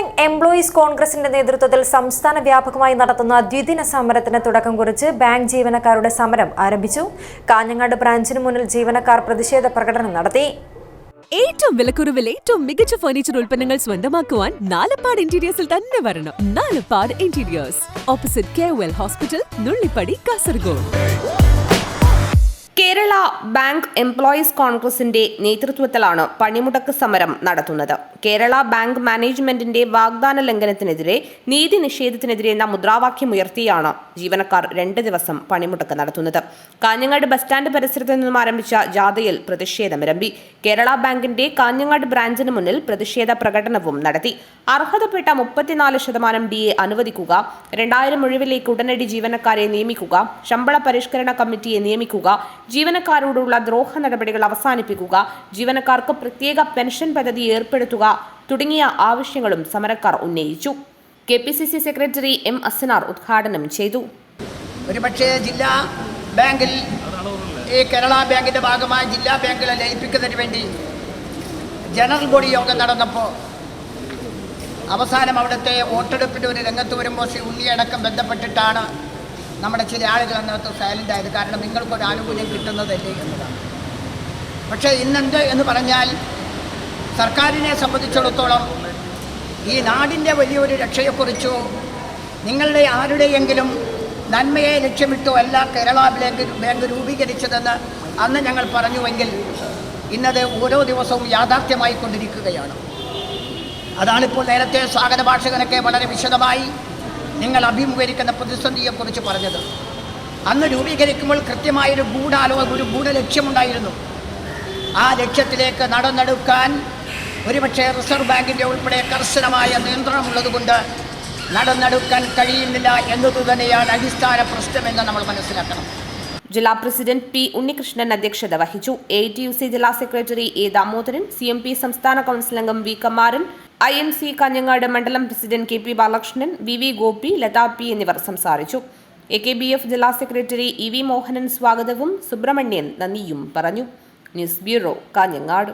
Bank employees കോൺഗ്രസിന്റെ നേതൃത്വത്തിൽ സംസ്ഥാന വ്യാപകമായി നടത്തുന്ന ദ്വിദിന സമരത്തിന് തുടക്കം കുറിച്ച് ബാങ്ക് ജീവനക്കാരുടെ സമരം ആരംഭിച്ചു. കാഞ്ഞങ്ങാട് ബ്രാഞ്ചിന് മുന്നിൽ ജീവനക്കാർ പ്രതിഷേധ പ്രകടനം നടത്തി. ഏറ്റവും വിലക്കുറവിൽ ഏറ്റവും മികച്ച ഫർണിച്ചർ ഉൽപ്പന്നങ്ങൾ സ്വന്തമാക്കുവാൻ നാലപ്പാട് ഇന്റീരിയേഴ്സിൽ തന്നെ വരണം. Nalappad interiors opposite K hospital Nullippady Kasaragod bank employees കോൺഗ്രസിന്റെ നേതൃത്വത്തിലാണ് പണിമുടക്ക് സമരം നടത്തുന്നത്. കേരള ബാങ്ക് മാനേജ്മെന്റിന്റെ വാഗ്ദാന ലംഘനത്തിനെതിരെ നീതി നിഷേധത്തിനെതിരെ എന്ന മുദ്രാവാക്യം ഉയർത്തിയാണ് ജീവനക്കാർ രണ്ട് ദിവസം പണിമുടക്ക് നടത്തുന്നത്. കാഞ്ഞങ്ങാട് ബസ് സ്റ്റാൻഡ് പരിസരത്ത് നിന്നും ആരംഭിച്ച ജാഥയിൽ പ്രതിഷേധമിരമ്പി കേരള ബാങ്കിന്റെ കാഞ്ഞങ്ങാട് ബ്രാഞ്ചിന് മുന്നിൽ പ്രതിഷേധ പ്രകടനവും നടത്തി. അർഹതപ്പെട്ട മുപ്പത്തിനാല് ശതമാനം ഡി എ അനുവദിക്കുക രണ്ടായിരം ഒഴിവിലേക്ക് ഉടനടി ജീവനക്കാരെ നിയമിക്കുക ശമ്പള പരിഷ്കരണ കമ്മിറ്റിയെ നിയമിക്കുക ജീവനക്കാരോടുള്ള ദ്രോഹ നടപടികൾ അവസാനിപ്പിക്കുക ജീവനക്കാർക്ക് പ്രത്യേക പെൻഷൻ പദ്ധതി ഏർപ്പെടുത്തുക തുടങ്ങിയ ആവശ്യങ്ങളും സമരക്കാർ ഉന്നയിച്ചു. K P C C secretary M Asnar ഉദ്ഘാടനം ചെയ്തു. ഒരുപക്ഷേ ജില്ലാ ബാങ്കിൽ ഈ കേരള ബാങ്കിന്റെ ഭാഗമായി ജില്ലാ ബാങ്കുകളെ ലയിപ്പിക്കുന്നതിന് വേണ്ടി ജനറൽ ബോഡി യോഗം നടന്നപ്പോൾ അവസാനം അവിടുത്തെ വോട്ടെടുപ്പിന്റെ ഒരു രംഗത്ത് വരുമ്പോൾ ശ്രീ ഉണ്ണിയടക്കം ബന്ധപ്പെട്ടിട്ടാണ് നമ്മുടെ ചില ആളുകൾ അന്നത്തെ സൈലന്റ് ആയത് കാരണം നിങ്ങൾക്കൊരു ആനുകൂല്യം കിട്ടുന്നതല്ലേ എന്നതാണ്. പക്ഷേ ഇന്നെന്ത് എന്ന് പറഞ്ഞാൽ സർക്കാരിനെ സംബന്ധിച്ചിടത്തോളം ഈ നാടിന്റെ വലിയൊരു രക്ഷയെക്കുറിച്ചോ നിങ്ങളുടെ ആരുടെയെങ്കിലും നന്മയെ ലക്ഷ്യമിട്ടോ അല്ല കേരള ബാങ്ക് ബാങ്ക് രൂപീകരിച്ചതെന്ന് അന്ന് ഞങ്ങൾ പറഞ്ഞുവെങ്കിൽ ഇന്നത് ഓരോ ദിവസവും യാഥാർത്ഥ്യമായി കൊണ്ടിരിക്കുകയാണ് അതാണിപ്പോൾ നേരത്തെ സ്വാഗത ഭാഷകനൊക്കെ വളരെ വിശദമായി നിങ്ങൾ അഭിമുഖീകരിക്കുന്ന പ്രതിസന്ധിയെക്കുറിച്ച് പറഞ്ഞത്. അന്ന് രൂപീകരിക്കുമ്പോൾ കൃത്യമായൊരു ഗൂഢാലോചന ഒരു ഗൂഢലക്ഷ്യമുണ്ടായിരുന്നു. ആ ലക്ഷ്യത്തിലേക്ക് നടന്നെടുക്കാൻ ഒരുപക്ഷെ റിസർവ് ബാങ്കിന്റെ ഉൾപ്പെടെ കർശനമായ നിയന്ത്രണമുള്ളതുകൊണ്ട് നടന്നെടുക്കാൻ കഴിയുന്നില്ല എന്നത് തന്നെയാണ് അടിസ്ഥാന പ്രശ്നമെന്ന് നമ്മൾ മനസ്സിലാക്കണം. ജില്ലാ പ്രസിഡന്റ് പി ഉണ്ണികൃഷ്ണൻ അധ്യക്ഷത വഹിച്ചു. എ ടി യു സി ജില്ലാ secretary A Damodaran C M P സംസ്ഥാന കൗൺസിൽ അംഗം V Kumaran I M C Kanhangad മണ്ഡലം president K P Balakrishnan V V Gopi Latha P എന്നിവർ സംസാരിച്ചു. എ കെ ബി എഫ് ജില്ലാ secretary E V Mohanan സ്വാഗതവും സുബ്രഹ്മണ്യൻ നന്ദിയും പറഞ്ഞു. News bureau Kanhangad.